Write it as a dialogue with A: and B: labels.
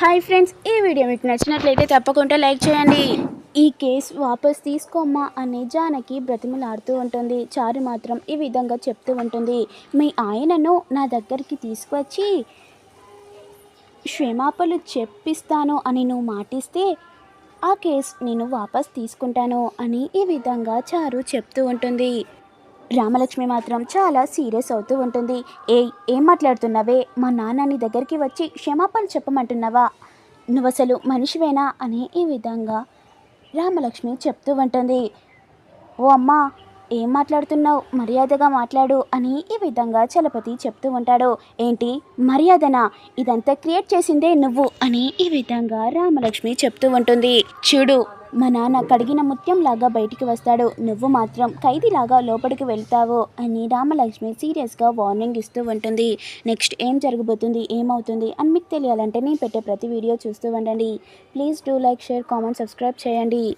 A: Hi friends ఈ video మీకు నచ్చినట్లయితే తప్పకుండా లైక్ చేయండి. ఈ కేసు వాపస్ తీసుకోమ్మా అని జానకి బ్రతిమలాడుతూ ఉంటుంది. చారు మాత్రం ఈ విధంగా చెప్తూ ఉంటుంది. మీ ఆయనను నా దగ్గరికి తీసుకువచ్చి క్షమాపలు చెప్పిస్తాను అని నువ్వు మాటిస్తే ఆ కేసు నేను వాపస్ తీసుకుంటాను అని ఈ విధంగా చారు చెప్తూ ఉంటుంది. రామలక్ష్మి మాత్రం చాలా సీరియస్ అవుతూ ఉంటుంది. ఏ ఏం మాట్లాడుతున్నావే? మా నాన్న నీ దగ్గరికి వచ్చి క్షమాపణ చెప్పమంటున్నావా? నువ్వు అసలు మనిషివేనా? అని ఈ విధంగా రామలక్ష్మి చెప్తూ ఉంటుంది. ఓ అమ్మా ఏం మాట్లాడుతున్నావు? మర్యాదగా మాట్లాడు అని ఈ విధంగా చలపతి చెప్తూ ఉంటాడు. ఏంటి? మర్యాదనా? ఇదంతా క్రియేట్ చేసిందే నువ్వు అని ఈ విధంగా రామలక్ష్మి చెప్తూ ఉంటుంది. చూడు మా నాన్న కడిగిన ముత్యంలాగా బయటికి వస్తాడు. నువ్వు మాత్రం ఖైదీలాగా లోపలికి వెళ్తావు అని రామలక్ష్మి సీరియస్గా వార్నింగ్ ఇస్తూ ఉంటుంది. నెక్స్ట్ ఏం జరగబోతుంది? ఏమవుతుంది? అని మీకు తెలియాలంటే నేను పెట్టే ప్రతి వీడియో చూస్తూ ఉండండి. Please do like share comment subscribe చేయండి.